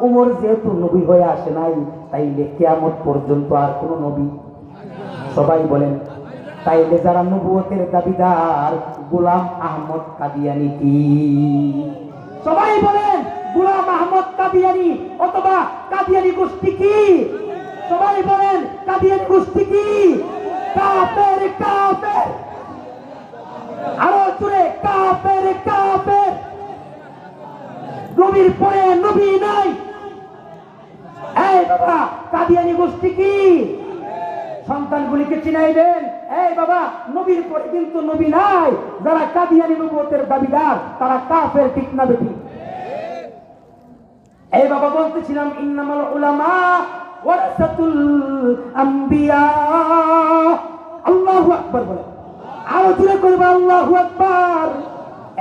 উমর যেহেতু নবী হয়ে আসে নাই, তাইলে কেয়ামত পর্যন্ত আর কোনো নবী? সবাই বলেন, তাইলে যারা নবুয়তের দাবিদার, গোলাম আহমদ কাদিয়ানি কি? সবাই বলেন, গোলাম আহমদ কাদিয়ানি অথবা কাদিয়ানি গোষ্ঠী কি? সবাই বলেন, কাদিয়ানি গোষ্ঠী কি? কাফের কাফের। আরও জুড়ে কাফের কাফের। নবীর পরে নবী নাই এই বাবা, কাদিয়ানি গোষ্ঠী কি? সন্তানগুলিকে চিনাইবেন। এই বাবা, নবীর পরে কিন্তু নবী নাই। যারা কাদিয়ানি নবুয়তের দাবিদার, তারা কাফের ঠিক না বেটি। এই বাবা বলতেছিলাম, ইন্নামাল উলামা ওয়ারাসাতুল আম্বিয়া। আল্লাহু আকবার বলে। আরও জুড়ে করবে আল্লাহু আকবার।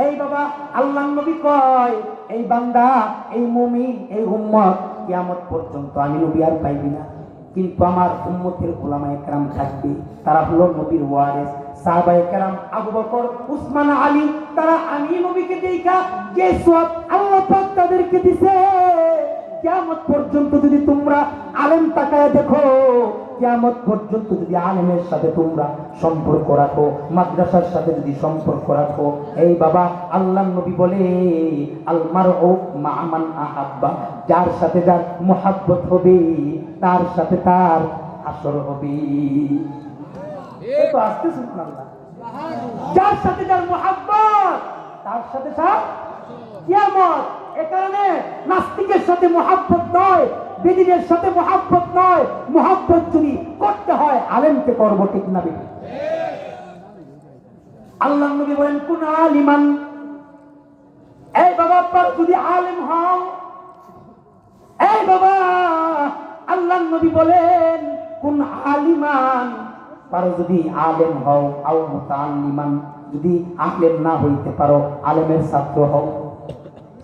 এই বাবা আল্লাহ নবী কয়, এই বান্দা, এই মুমিন, এই উম্মত কিয়ামত পর্যন্ত আমি নবী আর পাইবি না। কিন্তু আমার উম্মতের ওলামা একরাম থাকবে, তারা হলো নবীর ওয়ারেস। সাহাবায়ে কেরাম আবু বকর, উসমান, আলী, তারা আমি নবীকে দেখা, যে সব আল্লাহ পাক তাদেরকে দিছে। কিয়ামত পর্যন্ত যদি তোমরা আলেম তাকায় দেখো কিয়ামত পর্যন্ত যদি আলেমের সাথে তোমরা সম্পর্ক রাখো, মাদ্রাসার সাথে যদি সম্পর্ক রাখো, এই বাবা, আল্লাহ নবী বলে আলমার ও মামান আহাব্বা, যার সাথে যার মোহাব্বত হবে, তার সাথে তার আসর হবে। যার সাথে যার মোহাব্বত, তার সাথে তার কিয়ামত এ কারণে নাস্তিকের সাথে মোহাব্বত নয়, বেদিনের সাথে মোহাব্বত নয়, মোহাব্বত যদি করতে হয়, আলেমকে করব ঠিক না বেদি আল্লাহ নবী বলেন, কোন আলিমান? এই বাবা, আপনার যদি আলেম হও। এই বাবা আল্লাহ নবী বলেন, কোন আলিমান? পারো যদি আলেম হও, আও মুতাআল্লিমান। যদি আলেম না হইতে পারো, আলেমের ছাত্র হও।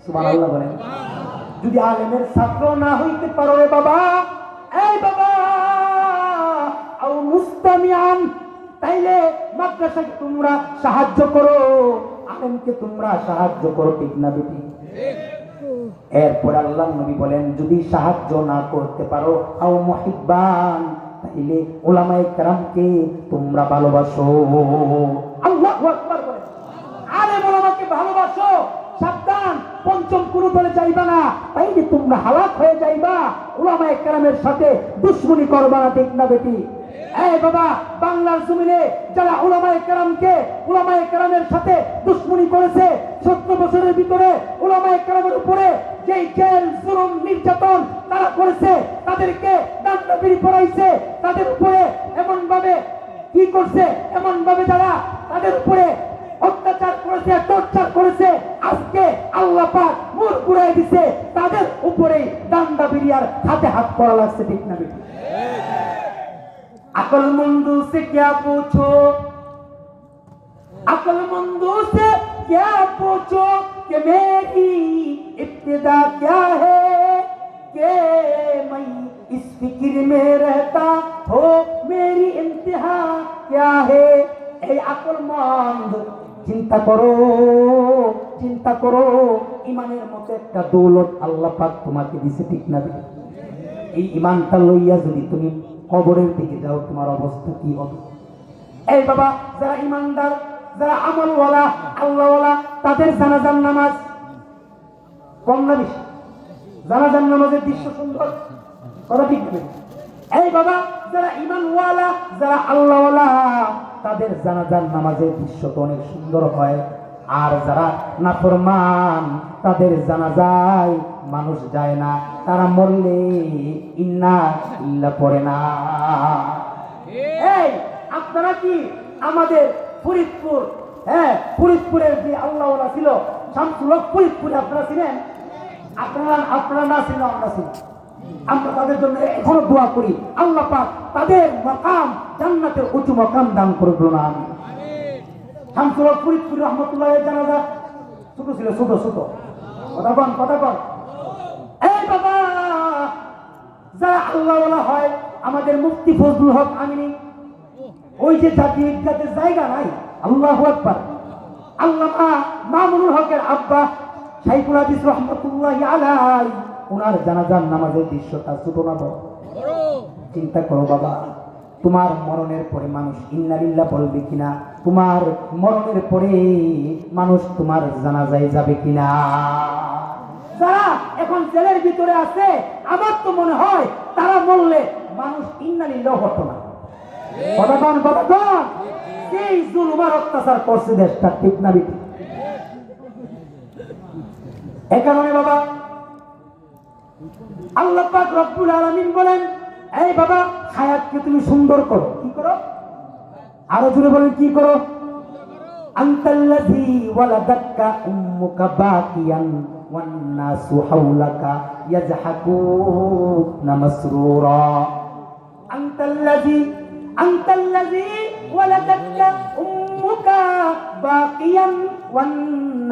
সুবহানাল্লাহ বলেন। যদি আলেমের ছাত্র না হইতে পারো রে বাবা, এই বাবা, আও মুস্তামিয়ান, তাইলে মাদ্রাসাকে তোমরা সাহায্য করো। আলেমকে তোমরা সাহায্য করো, ঠিক না বেটি? এরপর আল্লাহ নবী বলেন, যদি সাহায্য না করতে পারো, আও মহিব্বান, তাইলে ওলামায়ে কেরামকে তোমরা ভালোবাসো। আরে ওলামাকে ভালোবাসো, সাবধান, পঞ্চম কোনো দলে যাইবা না তাইলে তোমরা হালাক হয়ে যাইবা? ওলামায়ে কেরামের সাথে দুশ্মনী করবা না ঠিক না বেটি? এই বাবা, বাংলার জমিনে যারা সাথে করেছে, সত্তর বছরের ভিতরে ওলামায়ে কেরামের উপরে যেই জেল, জুলুম, নির্যাতন তারা করেছে, তাদেরকে দান্ডবিড়ি পড়াইছে তাদের উপরে এমন ভাবে কি করছে? এমন ভাবে যারা তাদের উপরে অত্যাচার করেছে টর্চার করেছে আজকে আল্লাহ পাক মুখ ঘুরাই দিছে তাদের উপরেই দান্ডা বিরিয়ার হাতে হাত করা লাগছে ঠিক না বেটি अकलमंदू से क्या पूछो अकलमंदू से क्या पूछो कि मेरी इब्तिदा क्या है कि मैं इस फिक्र में रहता हो मेरी इंतहा क्या है এই আকলমন্দ চিন্তা করো চিন্তা করো, ইমানের মতো একটা দৌলত আল্লাহ পাক তোমাকে দিছে, ঠিক না? এই ইমানটা লইয়া যদি তুমি কবরের দিকে যাও, তোমার অবস্থা কি হবে? এই বাবা, যারা ইমানদার, যারা আমলওয়ালা, আল্লাহওয়ালা, তাদের জানাজান নামাজ কম না বেশি? জানাজান নামাজের দৃশ্য সুন্দর, কথা ঠিক এই বাবা, যারা ইমানওয়ালা, যারা আল্লাহওয়ালা তাদের জানাজান নামাজের দৃশ্য তো অনেক সুন্দর হয়। আর যারা নাফরমান, তাদের জানাজায় মানুষ যায় না। তারা মরলে ইন্না ইল্লা পড়ে না। এই, আপনারা কি আমাদের ফরিদপুর হ্যাঁ ফরিদপুরের যে আল্লাহওয়ালা ছিল, শামসুল হক ফরিদপুরে আপনারা ছিলেন? আপনারা আপনারা না ছিল আমরা ছিলাম। আমরা তাদের জন্য এখনও দোয়া করি। আল্লাহ পাক তাদের মাকাম জান্নাতের উঁচু মাকাম দান করব না আমি শামসুল ফরিদপুর রহমতুল্লাহ জানাজা। ছোট ছিল, ছোট ছোট। কথা কন কথা কন এই বাবা, যারা আল্লাহ হয়, আমাদের মুফতি ফজলুল হক আমিনী, ওই যে জাতীয় ঈদগাহের জায়গা নাই, আল্লাহ আকবার। আল্লামা মামুনুল হকের আব্বা সাইফুল হাদিস রহমতুল্লাহ আলাই ওনার জানাজার নামাজের দৃশ্যটা ছোট না বড় চিন্তা করো বাবা, তোমার মরণের পরে মানুষ ইন্নালিল্লাহ বলবে কিনা? তোমার মরণের পরে মানুষ তোমার জানাজায় যাবে কিনা? যারা এখন জেলের ভিতরে আছে, আমার তো মনে হয় তারা বললে মানুষ ইন্নালিল্লাহ হতো না। কতক্ষণ কতক্ষণ সেই জুলুমার অত্যাচার করছে দেশটা, ঠিক না এ কারণে বাবা আল্লাহ পাক রব্বুল আলামিন বলেন, এই বাবা, হায়াতকে তুমি সুন্দর করো। কি করো? আরও জুড়ে বলেন, কি করো? আন্তাল্লাযী ওয়ালাদাতকা উম্মুকা বাকিয়ান ওয়ান নাসু হাওলাকা ইয়াজহাকুনা মাসরুরা। আন্তাল্লাযী আন্তাল্লাযী ওয়ালাদাতকা উম্মুকা বাকিয়ান ওয়ান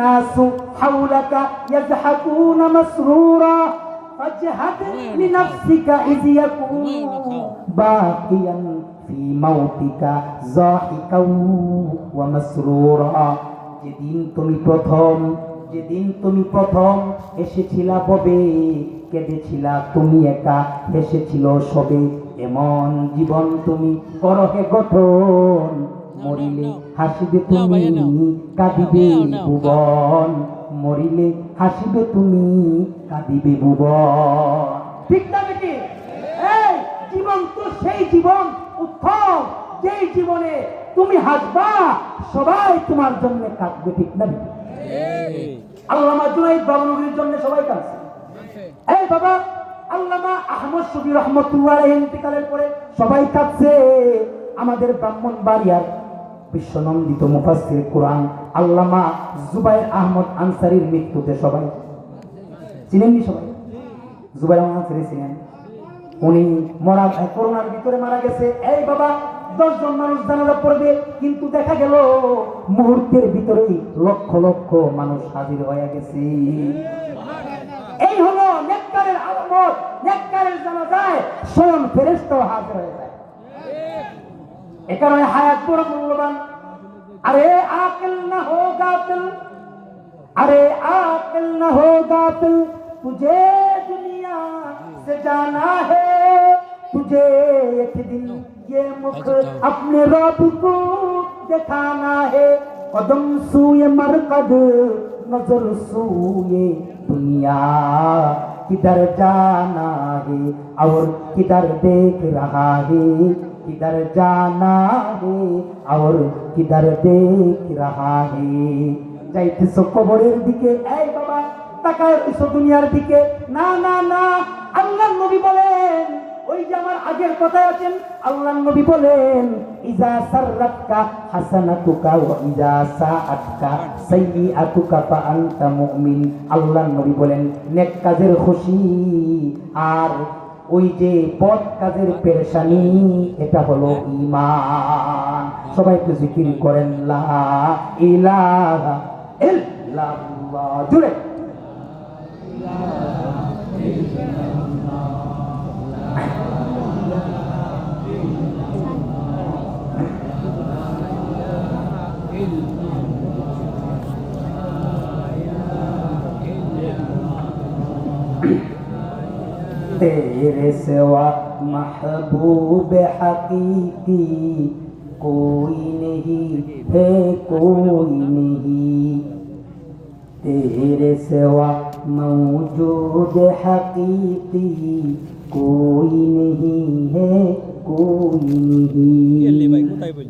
নাসু হাওলাকা ইয়াজহাকুনা মাসরুরা। فاجهد لنفسك إذ يكون باقيا في موتك ضاحكا ومسرورا যেদিন তুমি প্রথম যেদিন তুমি প্রথম এসেছিলা ববে কেঁদেছিলা তুমি একা হেসেছিল সবে এমন জীবন তুমি করহে গঠন মরিলে হাসিবে তুমি কাঁদিবে ভুবন মরিলে হাসিবে তুমি, কাঁদিবে ভুবন। ঠিক না বেটি? এই জীবন তো সেই জীবন উত্তম যেই জীবনে তুমি হাসবা, সবাই তোমার জন্য কাঁদবে, ঠিক না বেটি? আল্লামা জুনাইদ বাবনুরির জন্য সবাই কাঁদছে। এই বাবা, আল্লামা আহমদ শফি রহমতুল্লাহ ইন্তেকালের পরে সবাই কাঁদছে। আমাদের ব্রাহ্মণ বাড়িয়ার বিশ্বনন্দিত মুফাসসির কোরআন আল্লামা জুবাইর আহমদ আনসারীর মৃত্যুতে সবাই। চিনেননি সবাই? জুবাইর আহমদ আনসারী চিনেন। উনি মরা করোনার ভিতরে মারা গেছে। এই বাবা, দশজন মানুষ জানাজা পড়বে, কিন্তু দেখা গেল মুহূর্তের ভিতরেই লক্ষ লক্ষ মানুষ হাজির হয়ে গেছে। এই হলো নেককারের আলামত। নেককারের জানাজায় স্বয়ং ফেরেশতাও হাজির হয়ে যায়। এ কারণে হায়াত বড় মূল্যবান আরে আকিল না হো গাফিল अरे आकिल न हो गाफिल तुझे दुनिया से जाना है तुझे एक दिन ये मुख अपने रब को दिखाना है कदम सूए मरकद नजर सूए दुनिया किधर जाना है और किधर देख रहा है किधर जाना है और किधर देख रहा है যাইতেছ কবরের দিকে এই বাবা তাকায় রইছো দুনিয়ার দিকে না না না আল্লাহ নবী বলেন ওই যে আমার আগের কথায় আছেন আল্লাহ নবী বলেন ইজা সাররাতকা হাসানাতুকা ওয়া ইজা সাআতকা সাইয়্যাতুকা ফা আনতা মুমিন আল্লাহ নবী বলেন নেক কাজের খুশি আর ওই যে পথ কাজের পেরেশানি এটা হলো ইমান সবাই তো জিকির করেন লা জুড়ে तेरे सिवा महबूब हकीकी कोई नहीं है कोई नहीं तेरे सिवा मौजूद हकीकी कोई नहीं है कोई नहीं